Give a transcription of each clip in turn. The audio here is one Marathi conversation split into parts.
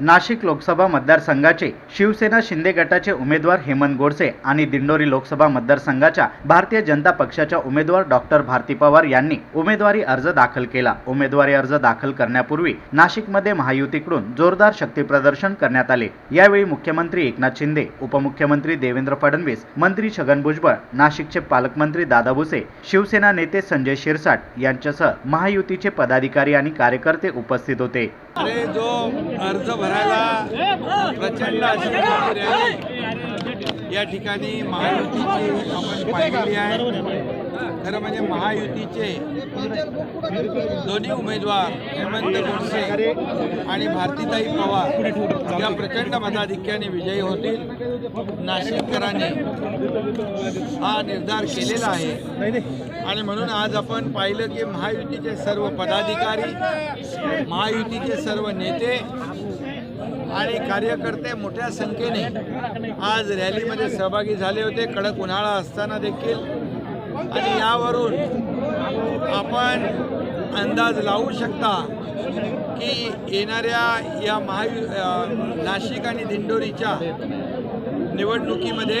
नाशिक लोकसभा मतदारसंघाचे शिवसेना शिंदे गटाचे उमेदवार हेमंत गोडसे आणि दिंडोरी लोकसभा मतदारसंघाच्या भारतीय जनता पक्षाच्या उमेदवार डॉक्टर भारती पवार यांनी उमेदवारी अर्ज दाखल केला. उमेदवारी अर्ज दाखल करण्यापूर्वी नाशिकमध्ये महायुतीकडून जोरदार शक्तीप्रदर्शन करण्यात आले. यावेळी मुख्यमंत्री एकनाथ शिंदे उपमुख्यमंत्री देवेंद्र फडणवीस मंत्री छगन भुजबळ नाशिकचे पालकमंत्री दादा भुसे शिवसेना नेते संजय शिरसाट यांच्यासह महायुतीचे पदाधिकारी आणि कार्यकर्ते उपस्थित होते. अरे जो अर्ज भरायला प्रचंड अशी या ठिकाणी महायुतीची आपण पाहिलेली आहे. खरं म्हणजे महायुतीचे दोन्ही उमेदवार हेमंत गोडसे आणि भारतीताई पवार या प्रचंड मताधिक्याने विजयी होतील. नाशिककरांनी हा निर्धार केलेला आहे. आणि म्हणून आज आपण पाहिलं की महायुतीचे सर्व पदाधिकारी महायुतीचे सर्व नेते आणि कार्यकर्ते मोठ्या संख्येने आज रॅलीमध्ये सहभागी झाले होते. कडक उन्हाळा असताना देखील. आणि यावरून आपण अंदाज लावू शकता की येणाऱ्या या महायु नाशिक आणि दिंडोरीच्या निवडणुकीमध्ये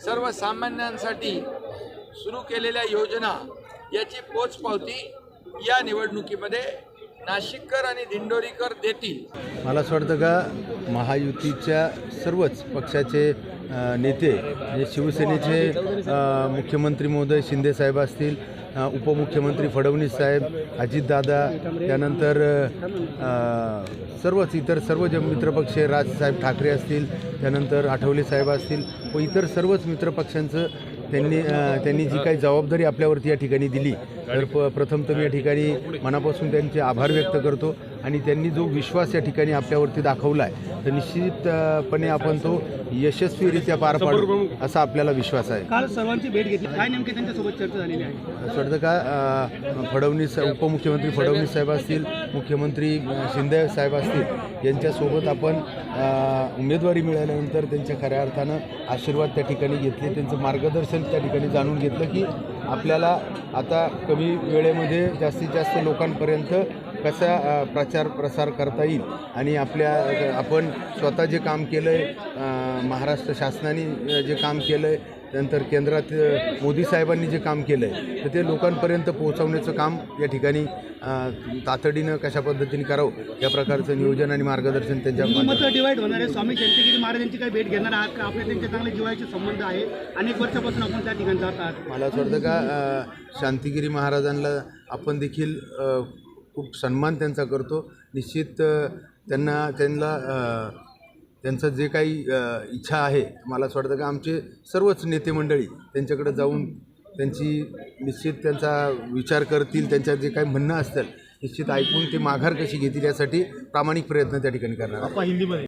सर्वसामान्यांसाठी सुरू केलेल्या योजना याची पोचपावती या निवडणुकीमध्ये नाशिककर आणि दिंडोरीकर देतील. मला असं वाटतं का महायुतीच्या सर्वच पक्षाचे नेते म्हणजे शिवसेनेचे मुख्यमंत्री महोदय शिंदेसाहेब असतील उपमुख्यमंत्री फडणवीस साहेब अजितदादा त्यानंतर सर्वच इतर सर्व जे मित्रपक्ष राजसाहेब ठाकरे असतील त्यानंतर आठवले साहेब असतील व इतर सर्वच मित्रपक्षांचं त्यांनी त्यांनी जी काही जबाबदारी आपल्यावरती या ठिकाणी दिली तर प प्रथमतः मी या ठिकाणी मनापासून त्यांचे आभार व्यक्त करतो. आणि त्यांनी जो विश्वास या ठिकाणी आपल्यावरती दाखवला आहे तर निश्चितपणे आपण तो यशस्वीरित्या पार पाडू असा आपल्याला विश्वास आहे. काल सर्वांची भेट घेतली. काय नेमकी त्यांच्यासोबत चर्चा झालेली आहे? असं का फडणवीस उपमुख्यमंत्री फडणवीस साहेब असतील मुख्यमंत्री शिंदे साहेब असतील यांच्यासोबत आपण उमेदवारी मिळाल्यानंतर त्यांच्या खऱ्या अर्थानं आशीर्वाद त्या ठिकाणी घेतले त्यांचं मार्गदर्शन त्या ठिकाणी जाणून घेतलं की आपल्याला आता कमी वेळेमध्ये जास्तीत जास्त लोकांपर्यंत कसा प्रचार प्रसार करता येईल? आणि आपल्या आपण स्वतः जे काम केलं आहे महाराष्ट्र शासनाने जे काम केलं आहे त्यानंतर केंद्रात मोदी साहेबांनी जे काम केलं आहे तर ते लोकांपर्यंत पोहोचवण्याचं काम या ठिकाणी तातडीनं कशा पद्धतीने करावं या प्रकारचं नियोजन आणि मार्गदर्शन त्यांच्या माध्यमातून मतं डिवाईड होणार आहे. स्वामी शांतिगिरी महाराजांची काही भेट घेणार आहात का? आपले त्यांचे चांगले जिवाळ्याचे संबंध आहे. अनेक वर्षापासून आपण त्या ठिकाणी जात आहात. मला असं वाटतं का शांतिगिरी महाराजांना आपण देखील खूप सन्मान त्यांचा करतो निश्चित त्यांना त्यांना त्यांचं जे काही इच्छा आहे मला असं वाटतं का आमचे सर्वच नेते मंडळी त्यांच्याकडे जाऊन त्यांची निश्चित त्यांचा विचार करतील त्यांच्या जे काही म्हणणं असतील निश्चित ऐकून ते माघार कशी घेतील यासाठी प्रामाणिक प्रयत्न त्या ठिकाणी करणार आहे.